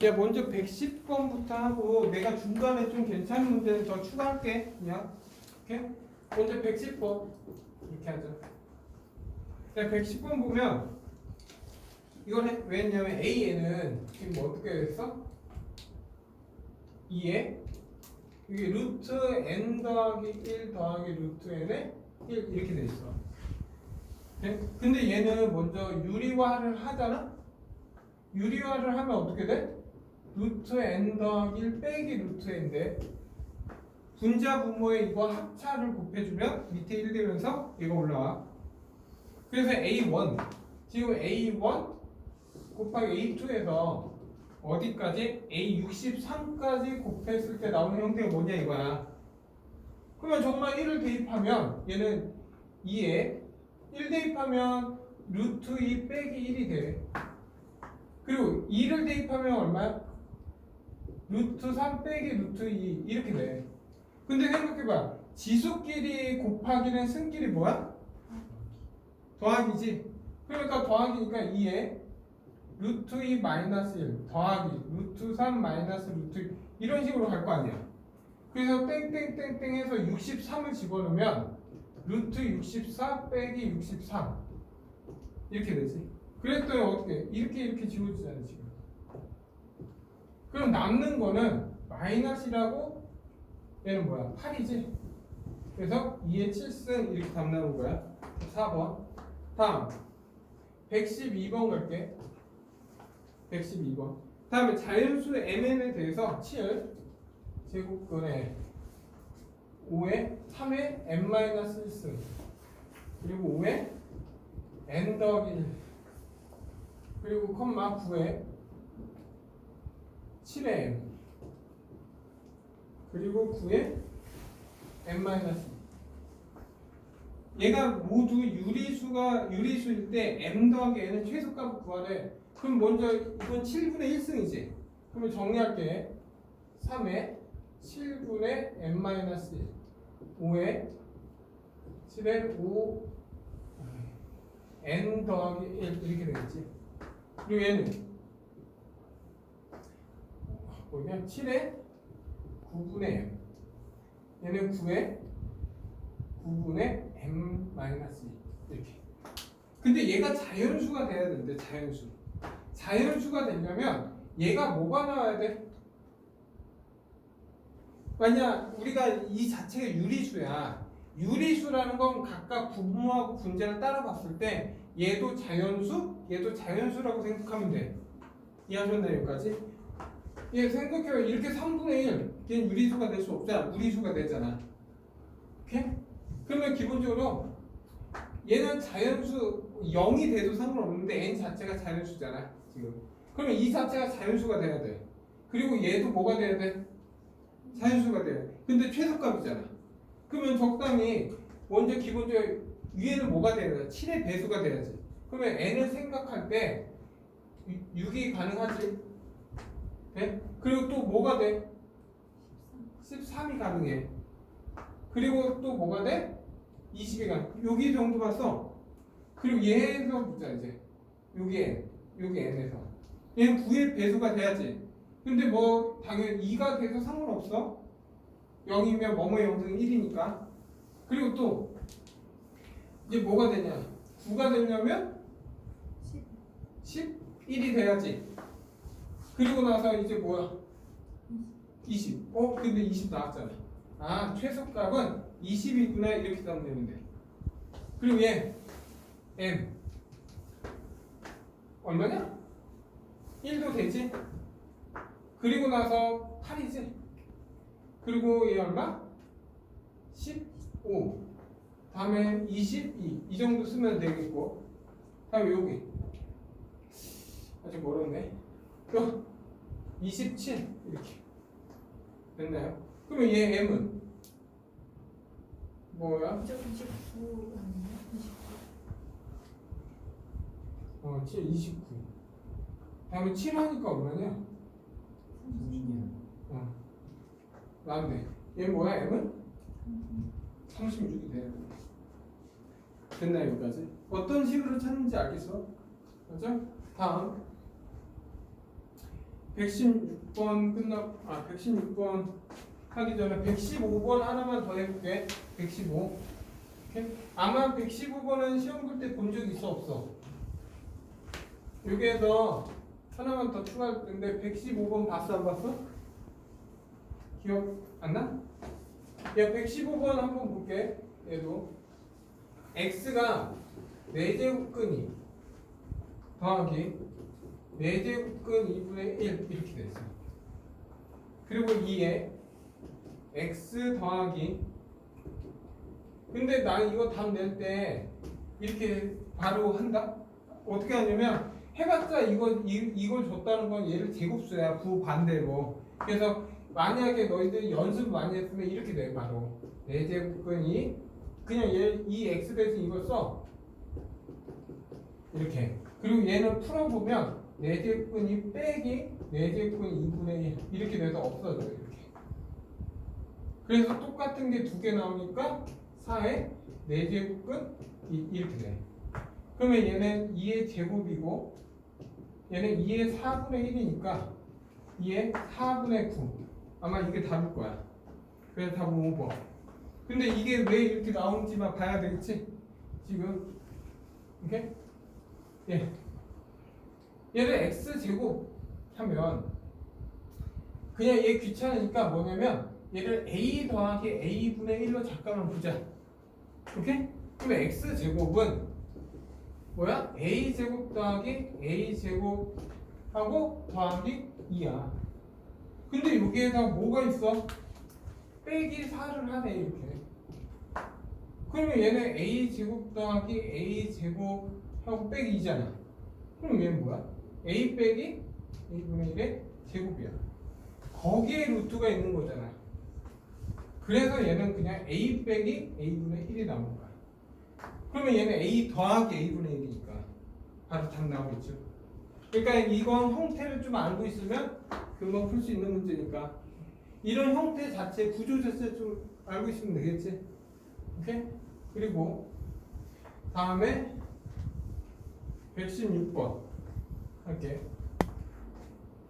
야 먼저 110번부터 하고 내가 중간에 좀 괜찮은 문제는 더 추가할게 야 오케이? 먼저 110번 이렇게 하자 야 110번 보면 해- 왜 했냐면 A에는 지금 뭐 어떻게 됐어? 2에 이게 루트 n 더하기 1 더하기 루트 n에 1 이렇게 돼 있어 오케이? 근데 얘는 먼저 유리화를 하잖아? 유리화를 하면 어떻게 돼? 루트 n 더하기 1 빼기 루트 n인데 분자 분모의 이거 합차를 곱해주면 밑에 1 되면서 이거 올라와 그래서 A1 지금 A1 곱하기 A2에서 어디까지? A63까지 곱했을 때 나오는 형태가 뭐냐 이거야 그러면 정말 1을 대입하면 얘는 2에 1 대입하면 루트 2 빼기 1이 돼 그리고 2를 대입하면 얼마야? 루트 3 빼기 루트 2 이렇게 돼. 근데 생각해봐. 지수끼리 곱하기는 승끼리 뭐야? 더하기지. 그러니까 더하기니까 2에 루트 2 마이너스 1 더하기 루트 3 마이너스 루트 2 이런 식으로 갈 거 아니야. 그래서 땡땡땡땡 해서 63을 집어넣으면 루트 64 빼기 63 이렇게 되지. 그랬더니 어떻게 이렇게 이렇게 지워지잖아 지금. 그럼 남는 거는 마이너스라고 얘는 뭐야? 8이지. 그래서 2의 7승 이렇게 답 나온 거야. 4번. 다음 112번 갈게. 112번. 다음에 자연수 mn에 대해서 7 제곱근에 5에 3에 n-1승 그리고 5에 n 더하기 1 그리고 컴마 9에 7에 m. 그리고 9에 n-2 얘가 모두 유리수가 유리수일 때 m 더하기 n은 최소값을 구하래. 그럼 먼저 이건 7분의 1승이지. 그러면 정리할게. 3에 7분의 n-1 5에 7에 5 n 더하기 1 이렇게 되겠지. 그리고 얘는 뭐냐 7에 9분의 m. 얘는 9에 9분의 m 마이너스 2 이렇게. 근데 얘가 자연수가 돼야 되는데 자연수. 자연수가 되려면 얘가 뭐가 나와야 돼? 만약 우리가 이 자체가 유리수야. 유리수라는 건 각각 분모하고 분자를 따라 봤을 때 얘도 자연수 얘도 자연수라고 생각하면 돼. 이해하셨나요 여기까지? 얘 생각해요 이렇게 3분의 1 얘는 유리수가 될 수 없잖아 무리수가 되잖아 오케이? 그러면 기본적으로 얘는 자연수 0이 돼도 상관없는데 n 자체가 자연수잖아 지금 그러면 이 자체가 자연수가 돼야 돼 그리고 얘도 뭐가 돼야 돼? 자연수가 돼야 돼 근데 최소값이잖아 그러면 적당히 먼저 기본적으로 위에는 뭐가 돼야 돼? 7의 배수가 돼야지 그러면 n을 생각할 때 6이 가능하지? 돼? 그리고 또 뭐가 돼? 13이 가능해. 그리고 또 뭐가 돼? 20이 가능. 여기 정도 봤어. 그리고 얘에서 보자 이제. 여기 n 여기 n에서 얘는 9의 배수가 돼야지. 근데 뭐 당연히 2가 돼도 상관없어. 0이면 뭐뭐 0승 1이니까. 그리고 또 이제 뭐가 되냐? 9가 되려면 11이 돼야지 그리고 나서 이제 뭐야 20 어? 근데 20 나왔잖아 아 최소값은 20이구나 이렇게 따면 되는데 그리고 얘 m 얼마냐? 1도 되지? 그리고 나서 8이지? 그리고 얘 얼마? 15 다음에 22 이 정도 쓰면 되겠고 다음에 여기 아직 멀었네 또 27 이렇게 됐나요? 그러면 얘 m은 뭐야? 저29 아니에요? 29. 어, 7, 29 다음에 7 하니까 얼마냐? 36. 어. 나왔네 얘 뭐야 m은? 36이 돼야 돼 됐나요 여기까지? 어떤 식으로 찾는지 알겠어? 맞죠? 다음 116번 끝나 아 116번 하기 전에 115번 하나만 더 해볼게 115 오케이? 아마 115번은 시험 볼 때 본 적 있어 없어 여기에서 하나만 더 추가할 텐데 115번 봤어 안 봤어? 기억 안 나? 야 115번 한번 볼게 얘도 x가 4제곱근이 더하기 4제곱근 2분의 1 이렇게 됐어 그리고 2에 x 더하기 근데 나 이거 답 낼 때 이렇게 바로 한다? 어떻게 하냐면 해봤자 이거 이, 이걸 줬다는 건 얘를 제곱수야 부 반대로. 그래서 만약에 너희들 연습 많이 했으면 이렇게 돼 바로. 4제곱근이 그냥 얘, 이 x 대신 이걸 써. 이렇게. 그리고 얘는 풀어보면 4제곱근이 빼기 4제곱근이 2분의 1 이렇게 돼서 없어져 이렇게. 그래서 똑같은 게 두 개 나오니까 4에 4제곱근 이렇게 돼. 그러면 얘는 2의 제곱이고 얘는 2의 4분의 1이니까 2의 4분의 9 아마 이게 답일 거야. 그래서 답은 5번. 근데 이게 왜 이렇게 나오는지만 봐야 되겠지? 지금. 오케이? 예 얘를 x 제곱 하면 그냥 얘 귀찮으니까 뭐냐면 얘를 a 더하기 a분의 1로 잠깐만 보자 오케이? 그러면 x 제곱은 뭐야? a 제곱 더하기 a 제곱하고 더하기 2야 근데 여기에다 뭐가 있어? 빼기 4를 하네 이렇게 그러면 얘는 a 제곱 더하기 a 제곱하고 빼기 2잖아 그럼 얘는 뭐야? A 빼기 a분의 1의 제곱이야. 거기에 루트가 있는 거잖아. 그래서 얘는 그냥 a 빼기 a분의 1이 나오는 거야. 그러면 얘는 a 더하기 a분의 1이니까 바로 답 나오겠죠. 그러니까 이건 형태를 좀 알고 있으면 금방 풀 수 있는 문제니까 이런 형태 자체 구조 자체 좀 알고 있으면 되겠지? 오케이? 그리고 다음에 116번 할게.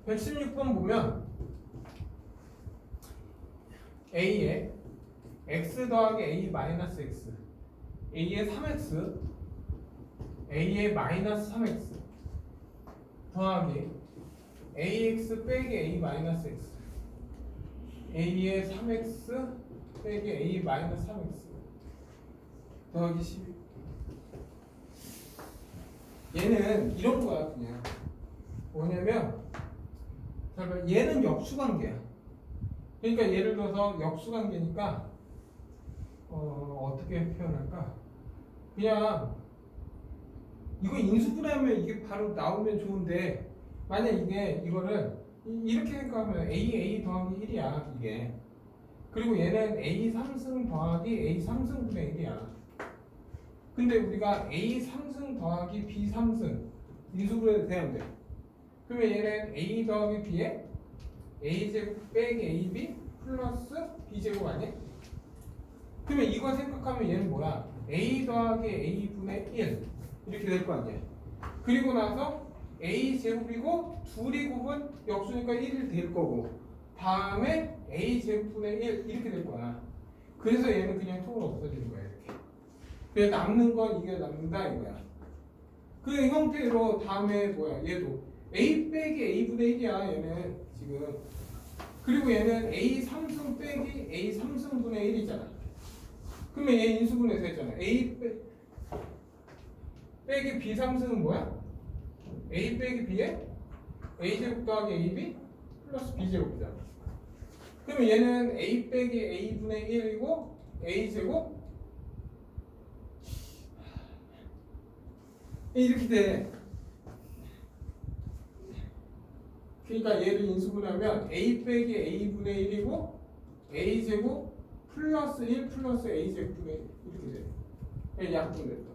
116번 보면 A에 x 더하기 a 마이너스 x a의 3x a의 마이너스 3x 더하기 ax 빼기 a 마이너스 x a의 3x 빼기 a 마이너스 3x 더하기 12 얘는 이런 거야 그냥 뭐냐면. 얘는 역수관계야. 그러니까 예를 들어서 역수관계니까 어, 어떻게 표현할까? 그냥 이거 인수분해하면 이게 바로 나오면 좋은데 만약 이게 이거를 이- 이렇게 생각하면 a a 더하기 1이야 이게. 그리고 얘는 a 3승 더하기 a 3승분의 1이야. 근데 우리가 a 3승 더하기 b 3승 인수분해 되면 돼 그러면 얘는 a 더하기 b에 a 제곱 빼기 ab 플러스 b 제곱 아니야? 그러면 이거 생각하면 얘는 뭐야? a 더하기 a분의 1 이렇게 될 거 아니야? 그리고 나서 a 제곱이고 둘이 곱은 역수니까 1이 될 거고 다음에 a 제곱분의 1 이렇게 될 거야. 그래서 얘는 그냥 통으로 없어지는 거야 이렇게. 그래서 남는 건 이게 남는다 이거야. 그 형태로 다음에 뭐야 얘도 a 빼기 a분의 1이야 얘는 지금. 그리고 얘는 a 3승 빼기 a 3승분의 1이잖아. 그러면 얘 인수분해서 했잖아. a 빼 빼기 b 3승은 뭐야? a 빼기 b에 a 제곱 더하기 ab 플러스 b 제곱이잖아. 그러면 얘는 a 빼기 a분의 1이고 a 제곱 이렇게 돼. 그러니까 얘를 인수분하면 a 빼기 a분의 1이고 a 제곱 플러스 1 플러스 a 제곱분의 1 이렇게 돼. 그냥 약분됐다.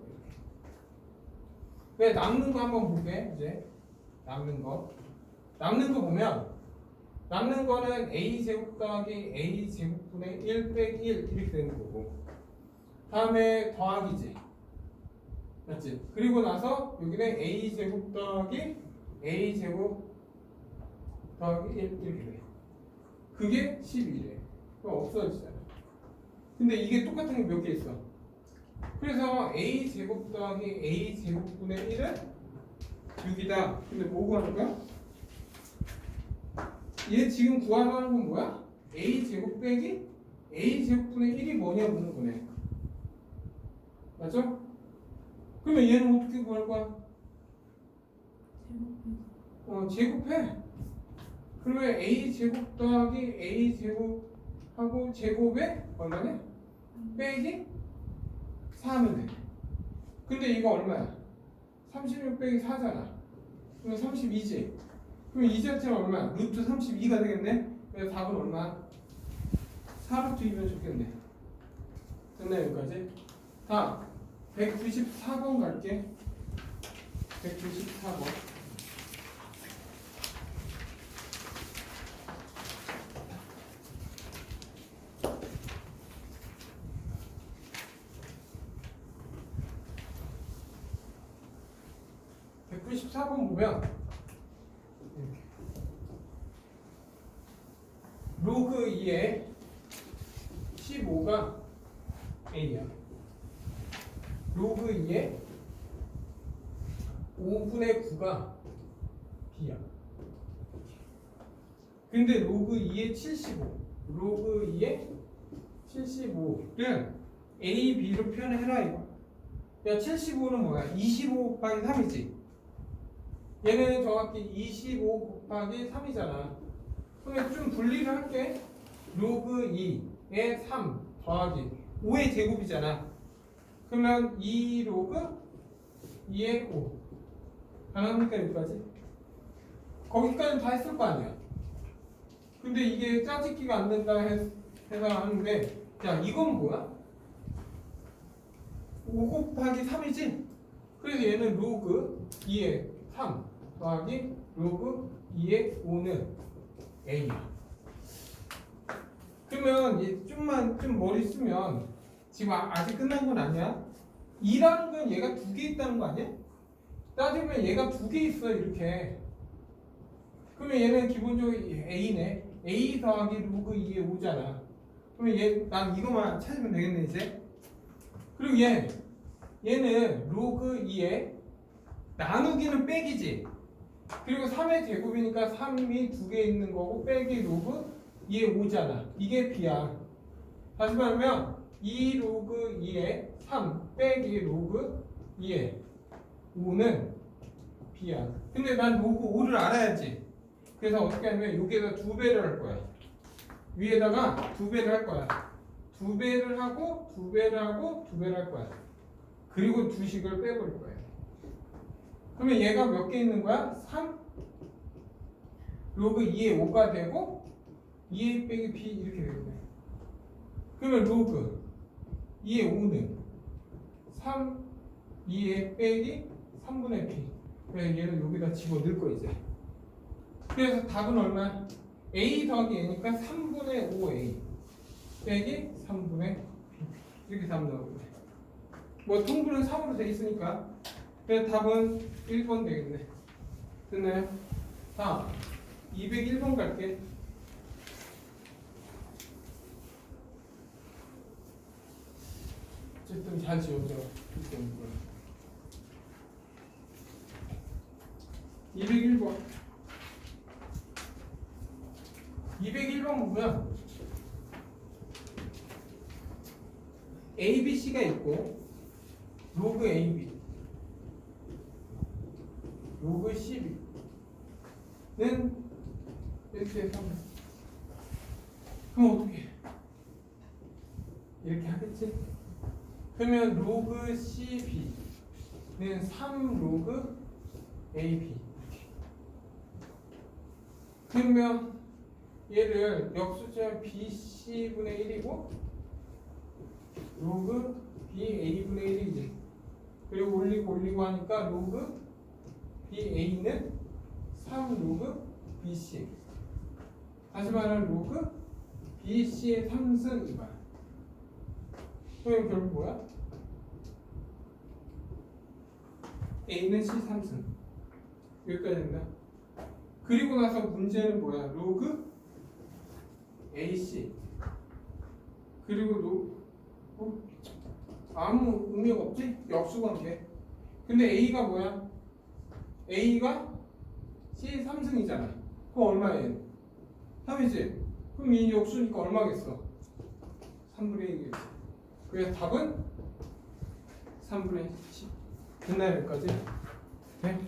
왜 남는 거 한번 볼게 이제 남는 거 남는 거 보면 남는 거는 a 제곱 더하기 a 제곱분의 1 빼기 1 이렇게 되는 거고 다음에 더하기지 맞지? 그리고 나서 여기는 a 제곱 더하기 a 제곱 더하기 1 이렇게 돼. 그게 12래. 그럼 없어지잖아. 근데 이게 똑같은 게 몇 개 있어. 그래서 a 제곱 더하기 a 제곱분의 1은 6이다. 근데 뭐 거야? 얘 지금 구하라는 건 뭐야? a 제곱 빼기 a 제곱분의 1이 뭐냐 묻는 거네. 맞죠? 그러면 얘는 어떻게 구할 거야? 어, 제곱해. 그러면 a 제곱 더하기 a 제곱 하고 제곱에 얼마냐? 빼기 4하면 돼. 근데 이거 얼마야? 36 빼기 4잖아. 그러면 32지. 그럼 이 자체는 얼마야? 루트 32가 되겠네? 그래서 답은 얼마? 4루트 2면 좋겠네. 됐나 여기까지? 다음 194번 갈게. 194번. (194번) 보면. 로그 2에 15가 a야. 로그 2에 5분의 9가 b야. 근데 로그 2에 75 로그 2에 75를 a, b로 표현해라 이거. 야 75는 뭐야? 25 곱하기 3이지 얘는 정확히 25 곱하기 3이잖아 그러면 좀 분리를 할게 로그 2에 3 더하기 5의 제곱이잖아 그러면 2 로그 2에 5 가능합니까 여기까지? 거기까지는 다 했을 거 아니야 근데 이게 짜집기가 안 된다 해- 해서 하는데 자 이건 뭐야? 5 곱하기 3이지? 그래서 얘는 로그 2에 3 더하기 로그 2에 5는 A야 그러면 얘 좀만 좀 머리 쓰면 지금 아- 아직 끝난 건 아니야? 2라는 건 얘가 두 개 있다는 거 아니야? 따지면 얘가 두 개 있어 이렇게. 그러면 얘는 기본적으로 A네. A 더하기 로그 2에 5잖아. 그러면 얘 난 이거만 찾으면 되겠네 이제. 그리고 얘 얘는 로그 2에 나누기는 빼기지 그리고 3의 제곱이니까 3이 두 개 있는 거고 빼기 로그 2에 5잖아. 이게 B야. 다시 말하면 2 로그 2에 3 빼기 로그 2에 5는 B야. 근데 난 로그 5를 알아야지. 그래서 어떻게 하냐면 여기에다 두 배를 할 거야. 위에다가 두 배를 할 거야. 두 배를 하고 두 배를 하고 두 배를 할 거야. 그리고 두 식을 빼버릴 거야 그러면 얘가 몇 개 있는 거야? 3 로그 2에 5가 되고 2a 빼기 b 이렇게 되겠네 그러면 로그 2에 5는 3 2에 빼기 3분의 b 그래서 얘는 여기다 집어 넣을 거 이제. 그래서 답은 얼마야? a 더하기 a니까 3분의 5a 빼기 3분의 b 이렇게 답 나오겠네 뭐 통분은 3으로 돼 있으니까 그래서 답은 1번 되겠네. 됐나요? 다음 201번 갈게. 어쨌든 잘 지워져 201번. 201번 보면 ABC가 있고 로그 AB 로그 12는 이렇게 해서 그럼 어떻게 해? 이렇게 하겠지? 그러면 로그 CB는 3 로그 AB 그러면 얘를 역수점 BC분의 1이고 로그 BA분의 1이지 그리고 올리고 올리고 하니까 로그 BA는 3 로그 BC 다시 말하면 로그 BC의 3승 2반 그럼 결국 뭐야? A는 C 3승 여기까지 된다 그리고 나서 문제는 뭐야? 로그 AC 그리고 노 어? 아무 의미가 없지? 역수 관계 근데 A가 뭐야? A가 C 3승이잖아 그럼 얼마에? 3이지? 그럼 이 역수니까 얼마겠어? 3분의 1이겠지 그래서 답은 3분의 10 됐나요 여기까지? 네?